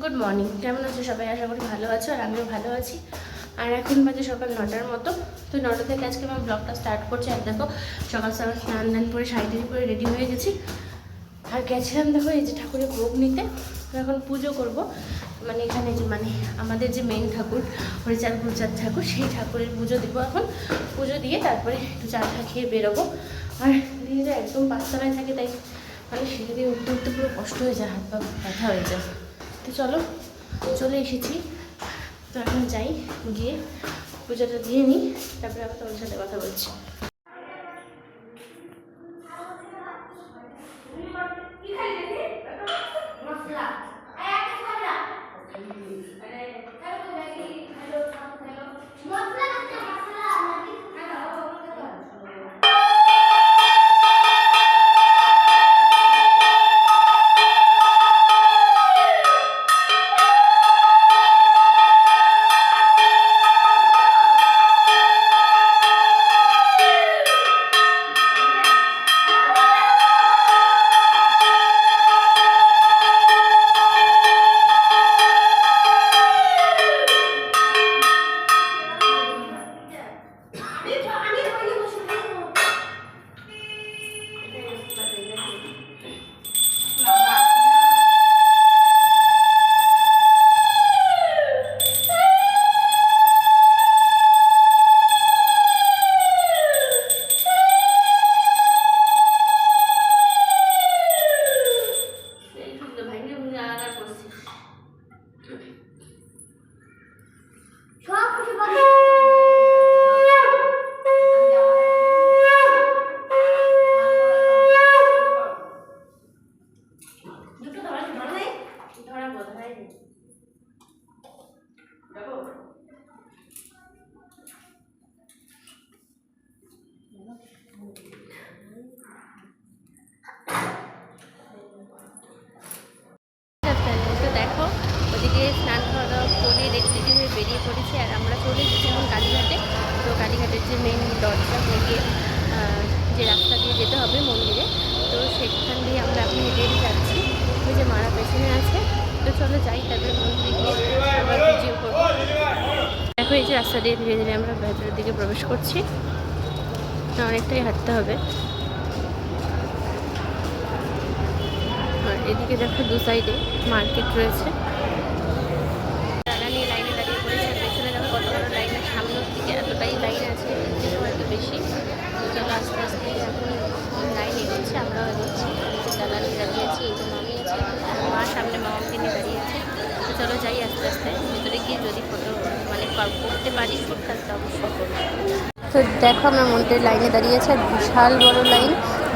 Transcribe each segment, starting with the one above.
Good morning কেমন আছো সবাই? আশা করি ভালো আছো আর আমিও ভালো আছি। আর এখন বাজে সকাল নটার মতো। তো নটা থেকে আজকে আমার ব্লগটা স্টার্ট করছি। আর দেখো, সকাল সকাল স্নান দান করে, শাড়ি পরে রেডি হয়ে গেছি। আর গেছিলাম দেখো, এই যে ঠাকুরের ভোগ নিতে। এখন পুজো করব। মানে এখানে যে মানে আমাদের যে মেন ঠাকুর, হরিচাঁদ গুরচাঁদ ঠাকুর, সেই ঠাকুরের পুজো দিব এখন। পুজো দিয়ে তারপরে একটু চা টা খেয়ে বেরোবো। আর দিদিরা একদম পাঁচতলায় থাকে, তাই মানে সিঁড়ি দিয়ে উঠতে উঠতে পুরো কষ্ট হয়ে যায়, হাত পা ব্যথা হয়ে যায়। তো চলো, চলে এসেছি। তো এখন যাই, গিয়ে পূজাটা দিয়ে নিই, তারপরে আবার তোমার সাথে কথা বলছি। দেখো, ওদিকে স্নান খাওয়া দাওয়া করে রেডি হয়ে বেরিয়ে পড়েছি আর আমরা চলে এসেছি কালীঘাটে। তো কালীঘাটের যে মেন দরজা থেকে যে রাস্তা দিয়ে যেতে হবে মন্দিরে, তো সেখান দিয়ে আমরা এখন হেঁটে হেঁটে যে মারা পেছনে আছে। তো চলো যাই তাদের মন্দিরে গিয়ে ভিডিও করব। দেখো এই যে রাস্তা দিয়ে ধীরে ধীরে আমরা ভেতরের দিকে প্রবেশ করছি। তো অনেকটাই হাঁটতে হবে। আর এদিকে দেখো দু সাইডে মার্কেট রয়েছে। লাইনে দাঁড়িয়ে পড়েছে কত বড় লাইনের সামনের দিকে এতটাই লাইন আছে বেশি। আস্তে এখন লাইন আমরাও নিয়ে এই মামি মা সামনে যাই আস্তে আস্তে, ভেতরে গিয়ে যদি ফটো মানে করতে পারি তাহলে অবশ্যই দেখো আমার মন্দিরের লাইনে দাঁড়িয়ে আছি আর বিশাল বড় লাইন।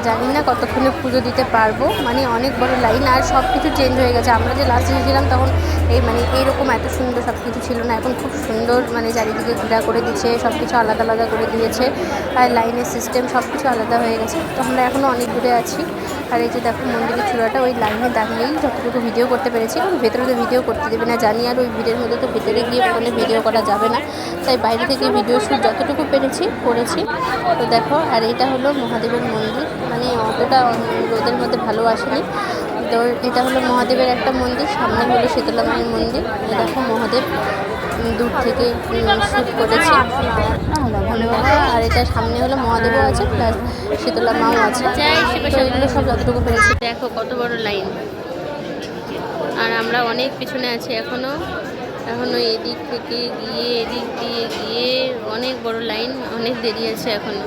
জানি না কতক্ষণে পুজো দিতে পারব। মানে অনেক বড় লাইন আর সব কিছু চেঞ্জ হয়ে গেছে। আমরা যে লাস্ট এসেছিলাম তখন এই মানে এইরকম এত সুন্দর সব কিছু ছিল না। এখন খুব সুন্দর মানে চারিদিকে ঘোরা করে দিচ্ছে সব কিছু আলাদা আলাদা করে দিয়েছে। আর লাইনের সিস্টেম সব কিছু আলাদা হয়ে গেছে। তো আমরা এখনও অনেক দূরে আছি। আর এই যে দেখো মন্দিরের চূড়াটা, ওই লাইনে দাঁড়িয়েই যতটুকু ভিডিও করতে পেরেছি। কারণ ভেতরে তো ভিডিও করতে দেবে না, জানি আর ওই ভিডিওর মধ্যে তো ভেতরে গিয়ে ফোনে ভিডিও করা যাবে না। তাই বাইরে থেকে ভিডিও শ্যুট যতটুকু পেরেছি, করেছি। তো দেখো, আর এটা হলো মহাদেবের মন্দির। মানে অতটা রোদের মধ্যে ভালো আসেনি। তো এটা হলো মহাদেবের একটা মন্দির সামনে হলো শীতলা মায়ের মন্দির দেখো মহাদেব দূর থেকে শ্যুট করেছে। আর এটা সামনে হলো মহাদেবও আছে প্লাস শীতলা মাও আছে। তো এগুলো সব যতটুকু পেরেছি। দেখো কত বড় লাইন। আর আমরা অনেক পিছনে আছি এখনও এখনও এদিক থেকে গিয়ে এদিক দিয়ে গিয়ে অনেক বড় লাইন অনেক দেরি আছে এখনও।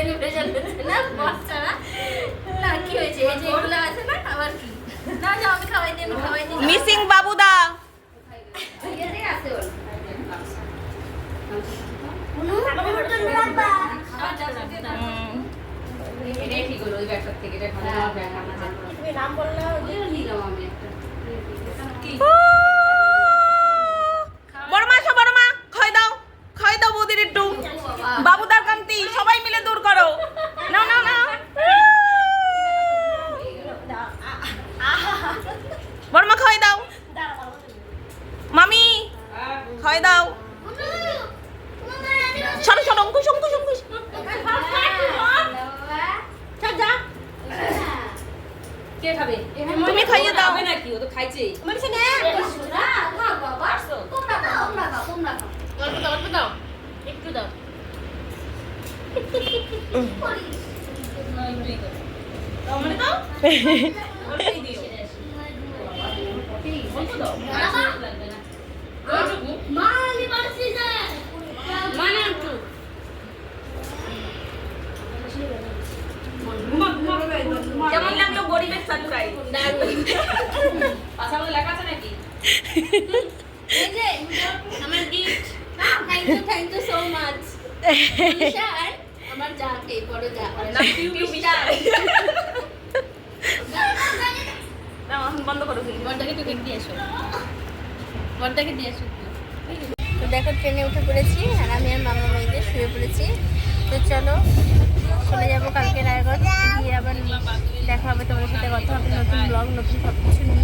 থেকে প্রেশার দিচ্ছে না বাচ্চারা। না কি হয়েছে? এই যে এগুলো আছে না আবার কি? না না আমি খাওয়াই দিই আমি খাওয়াই দিই। মিসিং বাবুদা নাম বললাম নিলাম আমি একটা কি নাকি ও তো খাইছেই অল্প দাও অল্প দাও। একটু দাও। মানে দাও? অল্পই দিও। অল্প দাও লাগবে না ওইটুকু মানে একটু ঘুমা ঘুমা কেমন লাগল গরিবের সারপ্রাইজ পাশা মধ্যে লেখা আছে নাকি এই যে আমার gift thank you thank you so much আমার যাকে বড় যা বন্ধ করো। বড়টাকে দিয়ে বড়টাকে দিয়ে এসো তো দেখো ট্রেনে উঠে পড়েছি আর আমি আর মামা মেয়েদের শুয়ে পড়েছি। তো চলো চলে যাব কালকে রায়গঞ্জ। গিয়ে আবার দেখা হবে তোমাদের সাথে কথা হবে নতুন ব্লগ নতুন সব কিছু নিয়ে।